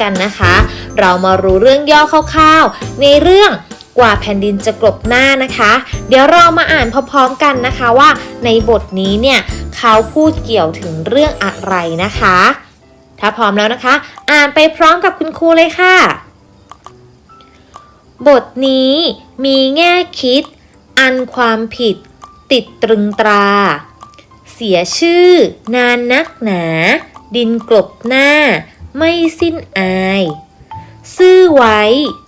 กันนะคะ เรามารู้เรื่องย่อคร่าวๆ ในเรื่องกว่าแผ่นดินจะกลบหน้านะคะ เดี๋ยวเรามาอ่านพร้อมๆกันนะคะว่าในบทนี้เนี่ยเขาพูดเกี่ยวถึงเรื่องอะไรนะคะ ถ้าพร้อมแล้วนะคะ อ่านไปพร้อมกับคุณครูเลยค่ะ บทนี้มีแง่คิด อันความผิด ติดตรึงตรา เสียชื่อ นานนักหนา ดินกลบหน้า ไม่สิ้นอาย ซื่อไว้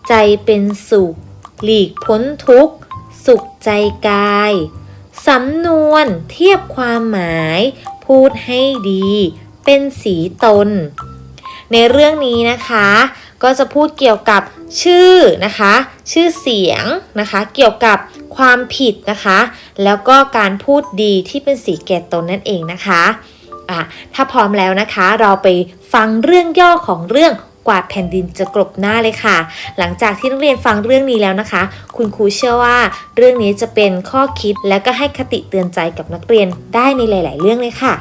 ใจเป็นสุข หลีกพ้นทุกข์ สุขใจกาย สำนวนเทียบความหมาย พูดให้ดี เป็นสีตน ในเรื่องนี้นะคะ ก็จะพูดเกี่ยวกับชื่อนะคะ ชื่อเสียงนะคะ เกี่ยวกับความผิดนะคะ แล้วก็การพูดดีที่เป็นสีแก่ตนนั่นเองนะคะ อะถ้าพร้อมแล้วนะคะ เราไปฟังเรื่องย่อของเรื่องกวาดแผ่นดินจะกลบหน้าเลยค่ะ หลังจากที่นักเรียนฟังเรื่องนี้แล้วนะคะ คุณครูเชื่อว่าเรื่องนี้จะเป็นข้อคิดและก็ให้คติเตือนใจกับนักเรียนได้ในหลาย ๆ เรื่องเลยค่ะ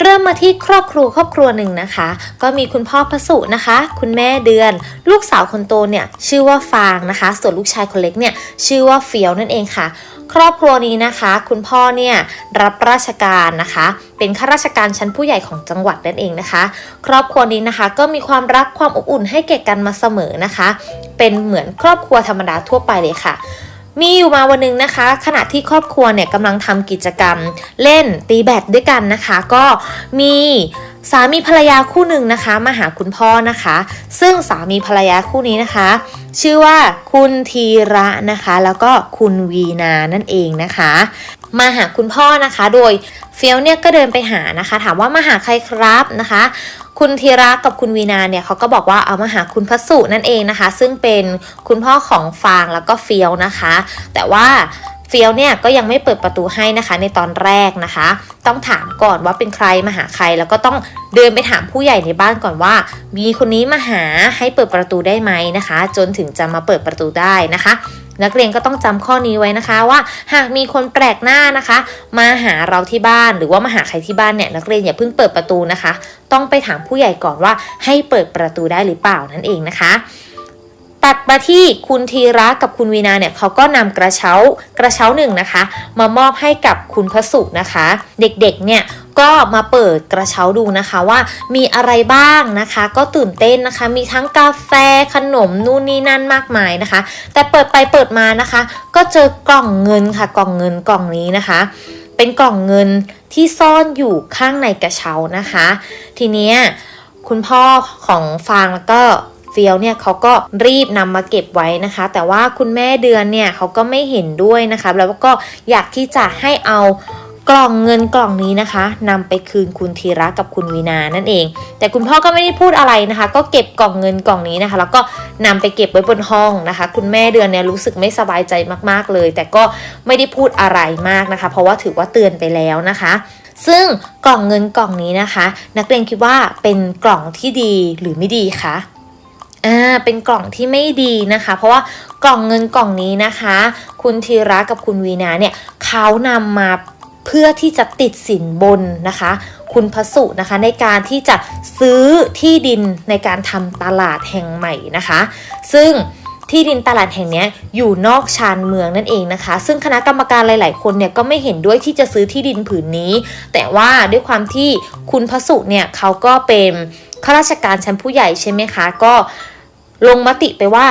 เริ่มมาที่ครอบครัวครอบครัวหนึ่งนะคะ ก็มีคุณพ่อพระสุนะคะ คุณแม่เดือน ลูกสาวคนโตเนี่ยชื่อว่าฟางนะคะ ส่วนลูกชายคนเล็กเนี่ยชื่อว่าเฟียวนั่นเองค่ะ ครอบครัวนี้นะคะ คุณพ่อเนี่ยรับราชการนะคะ เป็นข้าราชการชั้นผู้ใหญ่ของจังหวัดนั่นเองนะคะ ครอบครัวนี้นะคะก็มีความรักความอบอุ่นให้แก่กันมาเสมอนะคะ เป็นเหมือนครอบครัวธรรมดาทั่วไปเลยค่ะ มีอยู่มาวันหนึงนะคะ ขณะที่ครอบครัวเนี่ยกำลังทำกิจกรรม เล่นตีแบดด้วยกันนะคะ ก็มีสามีภรรยาคู่หนึ่งนะคะ มาหาคุณพ่อนะคะ ซึ่งสามีภรรยาคู่นี้นะคะ ชื่อว่าคุณธีระนะคะ แล้วก็คุณวีนานั่นเองนะคะ มาหาคุณพ่อนะคะ โดยเฟียวเนี่ยก็เดินไปหานะคะ ถามว่ามาหาใครครับนะคะ คุณธีระกับคุณวีนาเนี่ยเขาก็บอกว่าเอามาหาคุณพัสุนั่นเองนะคะ ซึ่งเป็นคุณพ่อของฟางแล้วก็เฟียวนะคะ แต่ว่าเฟียวเนี่ยก็ยังไม่เปิดประตูให้นะคะในตอนแรกนะคะ ต้องถามก่อนว่าเป็นใครมาหาใคร แล้วก็ต้องเดินไปถามผู้ใหญ่ในบ้านก่อนว่า มีคนนี้มาหาให้เปิดประตูได้ไหมนะคะ จนถึงจะมาเปิดประตูได้นะคะ นักเรียนก็ต้องจำข้อนี้ไว้นะคะว่า หากมีคนแปลกหน้านะคะ มาหาเราที่บ้านหรือว่ามาหาใครที่บ้านเนี่ยนักเรียนอย่าเพิ่งเปิดประตูนะคะ ต้องไปถามผู้ใหญ่ก่อนว่าให้เปิดประตูได้หรือเปล่านั่นเองนะคะตัดมาที่คุณธีระกับคุณวีนาเนี่ยเขาก็นำกระเช้ากระเช้าหนึ่งนะคะ มามอบให้กับคุณพระสุนะคะ เด็กๆเนี่ย ก็มาเปิดกระเช้าดูนะคะว่ามีอะไรบ้างนะคะ ก็ตื่นเต้นนะคะ มีทั้งกาแฟขนมนู่นนี่นั่นมากมายนะคะ แต่เปิดไปเปิดมานะคะ ก็เจอกล่องเงินค่ะกล่องเงินกล่องนี้นะคะ เป็นกล่องเงินที่ซ่อนอยู่ข้างในกระเช้านะคะ ทีเนี้ยคุณพ่อของฟางแล้วก็เฟียวเนี่ยเขาก็รีบนำมาเก็บไว้นะคะ แต่ว่าคุณแม่เดือนเนี่ยเขาก็ไม่เห็นด้วยนะคะ แล้วก็อยากที่จะให้เอา กล่องเงินกล่องนี้นะคะนำไปคืนคุณธีระกับคุณวีนานั่นเอง แต่คุณพ่อก็ไม่ได้พูดอะไรนะคะ ก็เก็บกล่องเงินกล่องนี้นะคะ แล้วก็นำไปเก็บไว้บนห้องนะคะ คุณแม่เดือนเนี่ยรู้สึกไม่สบายใจมาก ๆเลย แต่ก็ไม่ได้พูดอะไรมากนะคะ เพราะว่าถือว่าเตือนไปแล้วนะคะซึ่งกล่องเงินกล่องนี้นะคะ นักเรียนคิดว่าเป็นกล่องที่ดีหรือไม่ดีคะอ่าเป็นกล่องที่ไม่ดีนะคะ เพราะว่ากล่องเงินกล่องนี้นะคะ คุณธีระกับคุณวีนาเนี่ยเขานำมา เพื่อที่จะติดสินบนนะคะ คุณพสุนะคะในการที่จะซื้อที่ดินในการทำตลาดแห่งใหม่นะคะ ซึ่งที่ดินตลาดแห่งนี้อยู่นอกชานเมืองนั่นเองนะคะ ซึ่งคณะกรรมการหลาย ๆ คนเนี่ยก็ไม่เห็นด้วยที่จะซื้อที่ดินผืนนี้ แต่ว่าด้วยความที่คุณพสุเนี่ยเขาก็เป็นข้าราชการชั้นผู้ใหญ่ใช่ไหมคะ ก็ลงมติไปว่า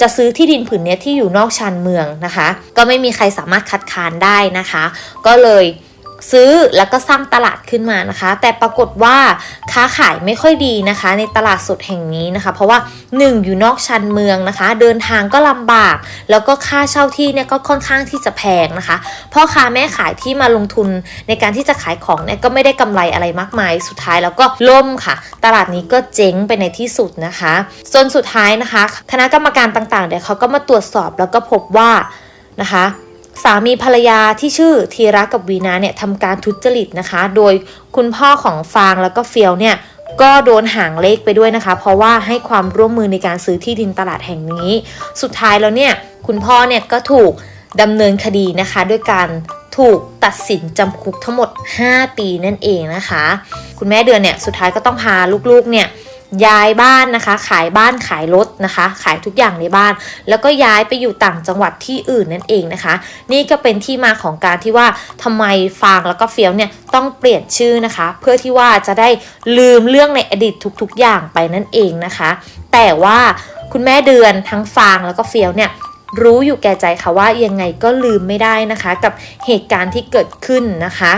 จะซื้อที่ดินผืนนี้ที่อยู่นอกชานเมืองนะคะ ก็ไม่มีใครสามารถคัดค้านได้นะคะ ก็เลย ซื้อแล้วก็สร้างตลาดขึ้นมานะคะ แต่ปรากฏว่าค้าขายไม่ค่อยดีนะคะ ในตลาดสดแห่งนี้นะคะ เพราะว่า 1 อยู่นอกชานเมืองนะคะ เดินทางก็ลำบาก แล้วก็ค่าเช่าที่เนี่ยก็ค่อนข้างที่จะแพงนะคะพ่อค้าแม่ขายที่มาลงทุนในการที่จะขายของเนี่ยก็ไม่ได้กำไรอะไรมากมาย สุดท้ายแล้วก็ล่มค่ะ ตลาดนี้ก็เจ๊งไปในที่สุดนะคะจนสุดท้ายนะคะ คณะกรรมการต่างๆเนี่ยเขาก็มาตรวจสอบแล้วก็พบว่านะคะ สามีภรรยาที่ชื่อธีระกับวีนาเนี่ยทำการทุจริตนะคะ โดยคุณพ่อของฟางแล้วก็เฟียวเนี่ยก็โดนหางเลขไปด้วยนะคะ เพราะว่าให้ความร่วมมือในการซื้อที่ดินตลาดแห่งนี้ สุดท้ายแล้วเนี่ยคุณพ่อเนี่ยก็ถูกดำเนินคดีนะคะ ด้วยการถูกตัดสินจำคุกทั้งหมด 5 ปีนั่นเองนะคะ คุณแม่เดือนเนี่ยสุดท้ายก็ต้องพาลูกๆเนี่ย ย้ายบ้านนะคะ ขายบ้านขายรถนะคะ ขายทุกอย่างในบ้าน แล้วก็ย้ายไปอยู่ต่างจังหวัดที่อื่นนั่นเองนะคะ นี่ก็เป็นที่มาของการที่ว่าทำไมฟางแล้วก็เฟี้ยวเนี่ยต้องเปลี่ยนชื่อนะคะ เพื่อที่ว่าจะได้ลืมเรื่องในอดีตทุกๆอย่างไปนั่นเองนะคะ แต่ว่าคุณแม่เดือนทั้งฟางแล้วก็เฟี้ยวเนี่ยรู้อยู่แก่ใจค่ะว่ายังไงก็ลืมไม่ได้นะคะ กับเหตุการณ์ที่เกิดขึ้นนะคะ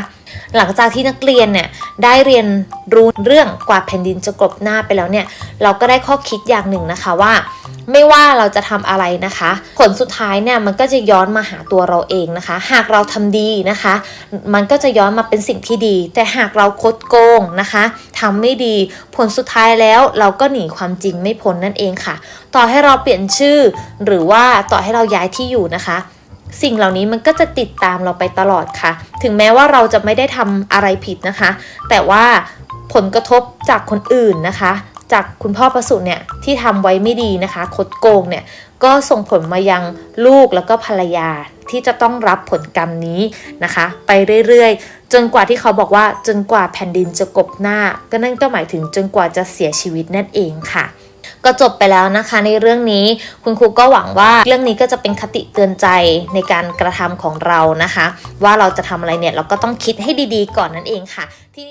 หลังจากที่นักเรียนเนี่ยได้เรียนรู้เรื่องกว่าแผ่นดินจะกลบหน้าไปแล้วเนี่ย เราก็ได้ข้อคิดอย่างหนึ่งนะคะว่า ไม่ว่าเราจะทำอะไรนะคะ ผลสุดท้ายเนี่ยมันก็จะย้อนมาหาตัวเราเองนะคะ หากเราทำดีนะคะ มันก็จะย้อนมาเป็นสิ่งที่ดี แต่หากเราคดโกงนะคะทำไม่ดีผลสุดท้ายแล้วเราก็หนีความจริงไม่พ้นนั่นเองค่ะ ต่อให้เราเปลี่ยนชื่อ หรือว่าต่อให้เราย้ายที่อยู่นะคะ สิ่งเหล่านี้มันก็จะติดตามเราไปตลอดค่ะ ถึงแม้ว่าเราจะไม่ได้ทำอะไรผิดนะคะ แต่ว่าผลกระทบจากคนอื่นนะคะ จากคุณพ่อประสูติเนี่ยที่ทำไว้ไม่ดีนะคะ คดโกงเนี่ยก็ส่งผลมายังลูกแล้วก็ภรรยาที่จะต้องรับผลกรรมนี้นะคะ ไปเรื่อยๆ จนกว่าที่เขาบอกว่าจนกว่าแผ่นดินจะกบหน้า ก็นั่นก็หมายถึงจนกว่าจะเสียชีวิตนั่นเองค่ะ ก็จบไปแล้วนะคะในเรื่องนี้คุณครูก็หวังว่าเรื่องนี้ก็จะเป็นคติเตือนใจในการกระทำของเรานะคะ ว่าเราจะทำอะไรเนี่ยเราก็ต้องคิดให้ดีๆ ก่อนนั่นเองค่ะที่